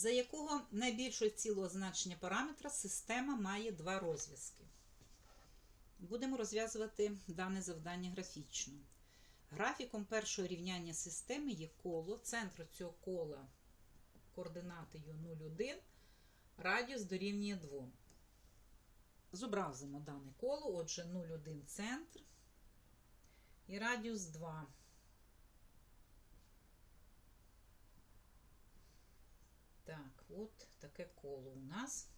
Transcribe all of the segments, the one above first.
за якого найбільшого цілого значення параметра система має два розв'язки. Будемо розв'язувати дане завдання графічно. Графіком першого рівняння системи є коло, центр цього кола координатою 0,1, радіус дорівнює 2. Зобразимо дане коло, отже, 0,1 центр і радіус 2. Так, от таке коло у нас.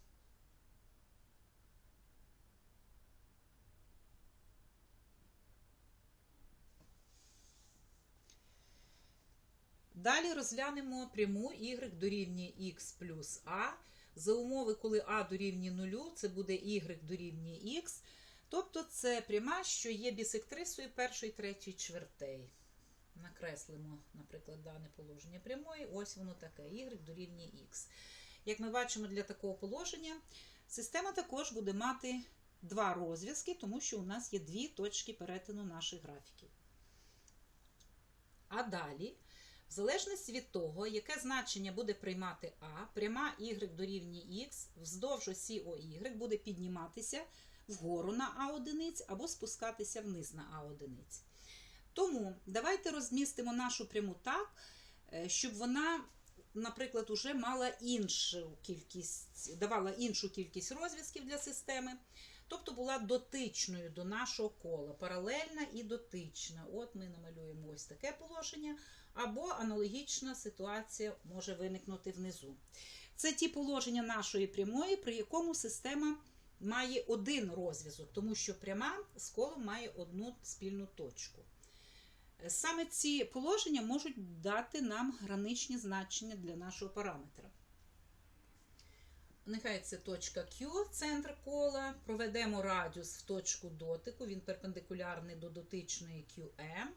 Далі розглянемо пряму y дорівнює x плюс a. За умови, коли a дорівнює 0, це буде y дорівнює x. Тобто це пряма, що є бісектрисою першої, третьої чвертей. Накреслимо, наприклад, дане положення прямої. Ось воно таке, y дорівнює x. Як ми бачимо, для такого положення система також буде мати два розв'язки, тому що у нас є дві точки перетину наших графіків. А далі, в залежності від того, яке значення буде приймати А, пряма y дорівнює x вздовж осі OY буде підніматися вгору на А одиниць або спускатися вниз на А одиниць. Тому давайте розмістимо нашу пряму так, е, щоб вона, наприклад, уже мала іншу кількість, давала іншу кількість розв'язків для системи, тобто була дотичною до нашого кола, паралельна і дотична. От ми намалюємо ось таке положення, або аналогічна ситуація може виникнути внизу. Це ті положення нашої прямої, при якому система має один розв'язок, тому що пряма з колом має одну спільну точку. Саме ці положення можуть дати нам граничні значення для нашого параметра. Нехай це точка Q, центр кола. Проведемо радіус в точку дотику, він перпендикулярний до дотичної QM.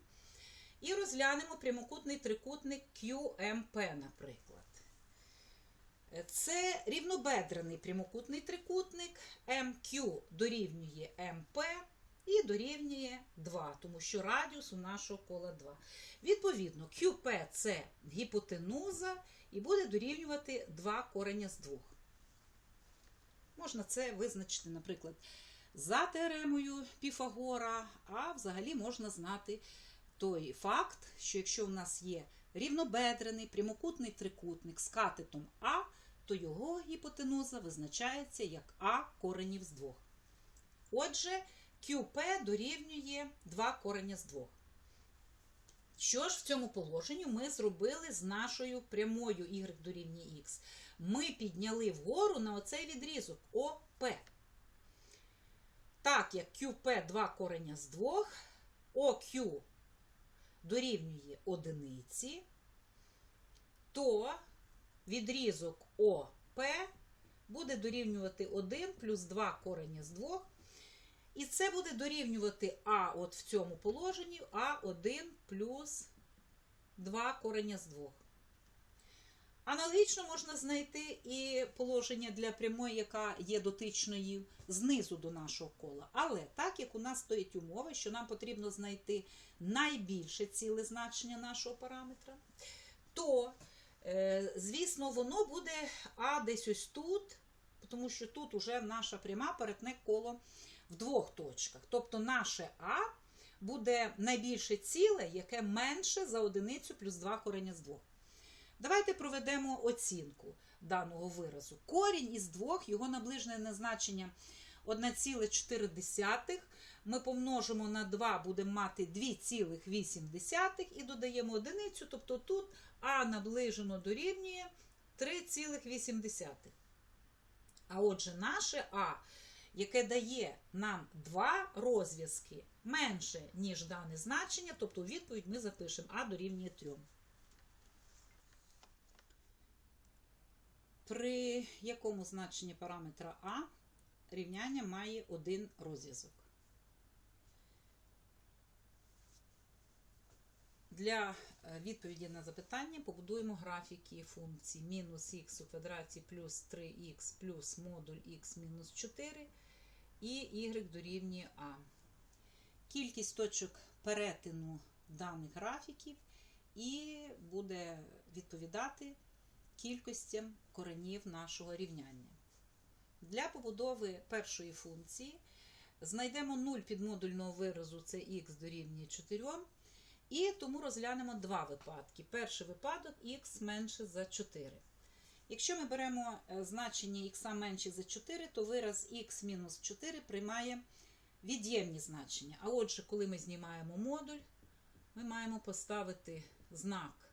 І розглянемо прямокутний трикутник QMP, наприклад. Це рівнобедрений прямокутний трикутник, MQ дорівнює MP і дорівнює 2, тому що радіус у нашого кола 2. Відповідно, QP це гіпотенуза і буде дорівнювати 2 кореня з 2. Можна це визначити, наприклад, за теоремою Піфагора, а взагалі можна знати той факт, що якщо у нас є рівнобедрений прямокутний трикутник з катетом А, то його гіпотенуза визначається як А коренів з 2. Отже, QP дорівнює 2 корення з 2. Що ж в цьому положенні ми зробили з нашою прямою y дорівнює x? Ми підняли вгору на оцей відрізок ОП. Так як QP 2 корення з 2, OQ дорівнює одиниці, то відрізок ОП буде дорівнювати 1 плюс 2 корення з 2. І це буде дорівнювати А от в цьому положенні А1 плюс 2 корення з 2. Аналогічно можна знайти і положення для прямої, яка є дотичною знизу до нашого кола. Але так як у нас стоїть умова, що нам потрібно знайти найбільше ціле значення нашого параметра, то, е, звісно, воно буде А десь ось тут, тому що тут уже наша пряма перетне коло в двох точках. Тобто наше А буде найбільше ціле, яке менше за одиницю плюс 2 корення з 2. Давайте проведемо оцінку даного виразу. Корінь із двох, його наближене значення 1,4. Ми помножимо на 2, будемо мати 2,8 і додаємо одиницю, тобто тут А наближено дорівнює 3,8. А отже, наше А, яке дає нам два розв'язки менше, ніж дане значення, тобто відповідь ми запишемо А дорівнює 3. При якому значенні параметра А рівняння має один розв'язок. Для е, відповіді на запитання побудуємо графіки функцій мінус х у квадраті плюс 3х плюс модуль х мінус 4 і y дорівнює А. Кількість точок перетину даних графіків і буде відповідати кількостям коренів нашого рівняння. Для побудови першої функції знайдемо 0 підмодульного виразу це х дорівнює 4. І тому розглянемо два випадки. Перший випадок х менше за 4. Якщо ми беремо е, значення х менше за 4, то вираз х мінус 4 приймає від'ємні значення. А отже, коли ми знімаємо модуль, ми маємо поставити знак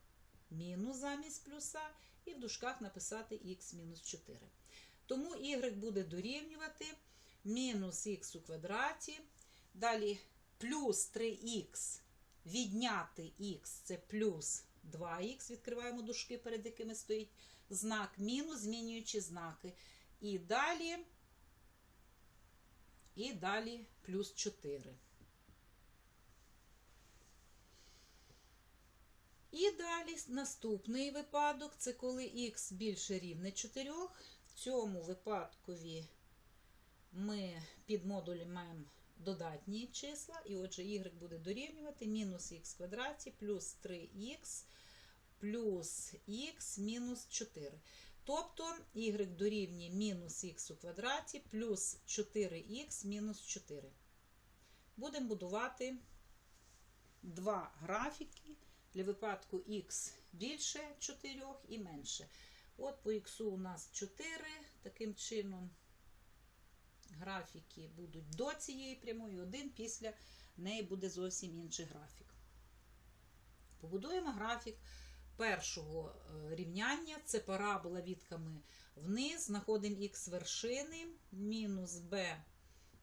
мінус замість плюса і в дужках написати х мінус 4. Тому y буде дорівнювати мінус х у квадраті. Далі плюс 3х відняти х це плюс 2х. Відкриваємо дужки, перед якими стоїть знак мінус, змінюючи знаки. І далі, і далі плюс 4. І далі наступний випадок це коли х більше рівне 4. В цьому випадкові ми під модулем маємо додатні числа, і отже, y буде дорівнювати мінус х квадраті плюс 3х плюс х мінус 4. Тобто y дорівнює мінус х у квадраті плюс 4х мінус 4. Будемо будувати два графіки для випадку х більше 4 і менше. От по х у нас 4. Таким чином, графіки будуть до цієї прямої, один після неї буде зовсім інший графік. Побудуємо графік першого рівняння. Це парабола відками вниз. Знаходимо х вершини мінус b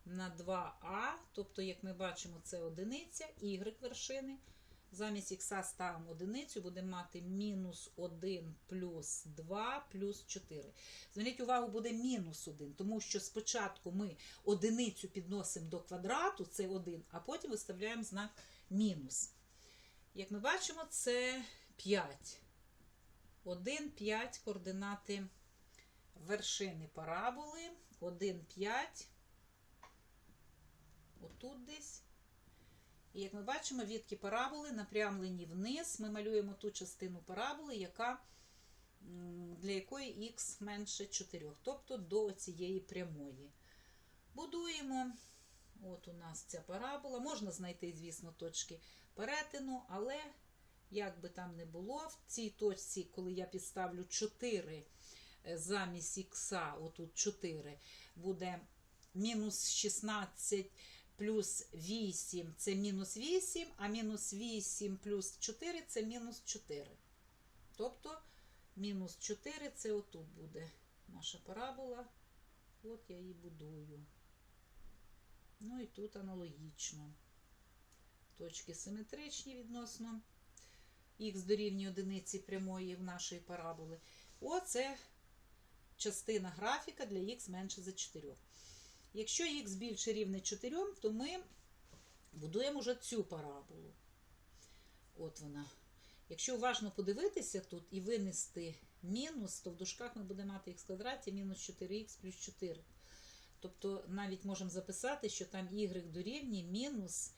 на 2а. Тобто, як ми бачимо, це одиниця, y вершини. Замість х ставимо одиницю, будемо мати мінус 1 плюс 2 плюс 4. Зверніть увагу, буде мінус 1, тому що спочатку ми одиницю підносимо до квадрату, це 1, а потім виставляємо знак мінус. Як ми бачимо, це 5. 1, 5 координати вершини параболи. 1, 5. Отут десь. І як ми бачимо, відки параболи напрямлені вниз. Ми малюємо ту частину параболи, яка, для якої х менше 4, тобто до цієї прямої. Будуємо. От у нас ця парабола. Можна знайти, звісно, точки перетину, але, як би там не було, в цій точці, коли я підставлю 4 замість х, отут 4, буде мінус 16 плюс 8 це мінус 8, а мінус 8 плюс 4 це мінус 4. Тобто мінус 4 це отут буде наша парабола. От я її будую. Ну і тут аналогічно. Точки симетричні відносно х дорівнює одиниці прямої в нашої параболи. Оце частина графіка для х менше за 4. Якщо х більше рівне 4, то ми будуємо вже цю параболу. От вона. Якщо уважно подивитися тут і винести мінус, то в дужках ми будемо мати х квадраті мінус 4х плюс 4. Тобто навіть можемо записати, що там y дорівнює мінус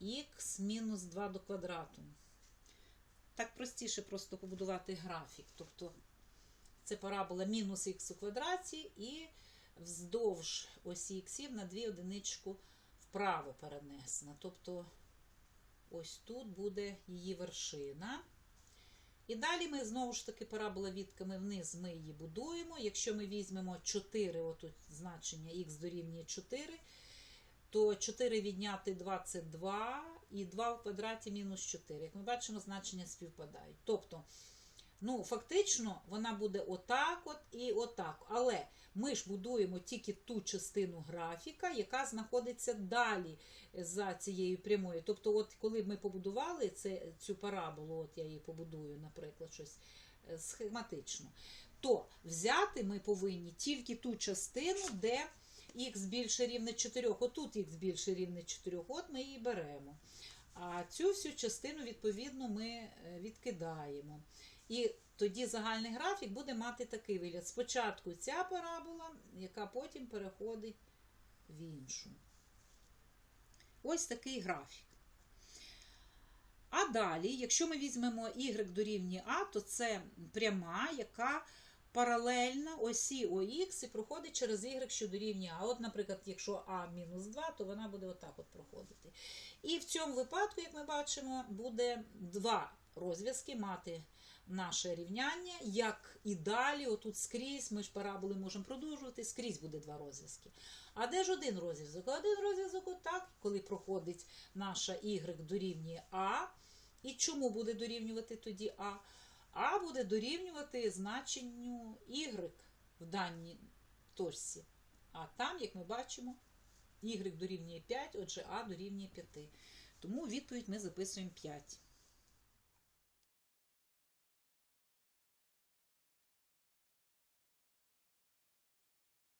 х мінус 2 до квадрату. Так простіше просто побудувати графік. Тобто це парабола мінус х у квадраті і вздовж осі іксів на дві одиничку вправо перенесена. Тобто ось тут буде її вершина. І далі ми знову ж таки парабола відками вниз ми її будуємо. Якщо ми візьмемо 4, отут значення х дорівнює 4, то 4 відняти 2 це 2, і 2 в квадраті мінус 4. Як ми бачимо, значення співпадають. Тобто, ну, фактично, вона буде отак от і отак. Але ми ж будуємо тільки ту частину графіка, яка знаходиться далі за цією прямою. Тобто, от коли ми побудували це, цю параболу, от я її побудую, наприклад, щось е, схематично, то взяти ми повинні тільки ту частину, де х більше рівне 4. Отут х більше рівне 4, от ми її беремо. А цю всю частину, відповідно, ми е, відкидаємо. І тоді загальний графік буде мати такий вигляд. Спочатку ця парабола, яка потім переходить в іншу. Ось такий графік. А далі, якщо ми візьмемо y дорівнює А, то це пряма, яка паралельна осі ОХ і проходить через y, що дорівнює А. От, наприклад, якщо А мінус 2, то вона буде отак от проходити. І в цьому випадку, як ми бачимо, буде два розв'язки мати наше рівняння, як і далі, отут скрізь, ми ж параболи можемо продовжувати, скрізь буде два розв'язки. А де ж один розв'язок? Один розв'язок отак, коли проходить наша y дорівнює А. І чому буде дорівнювати тоді А? А буде дорівнювати значенню y в даній точці. А там, як ми бачимо, y дорівнює 5, отже А дорівнює 5. Тому відповідь ми записуємо 5.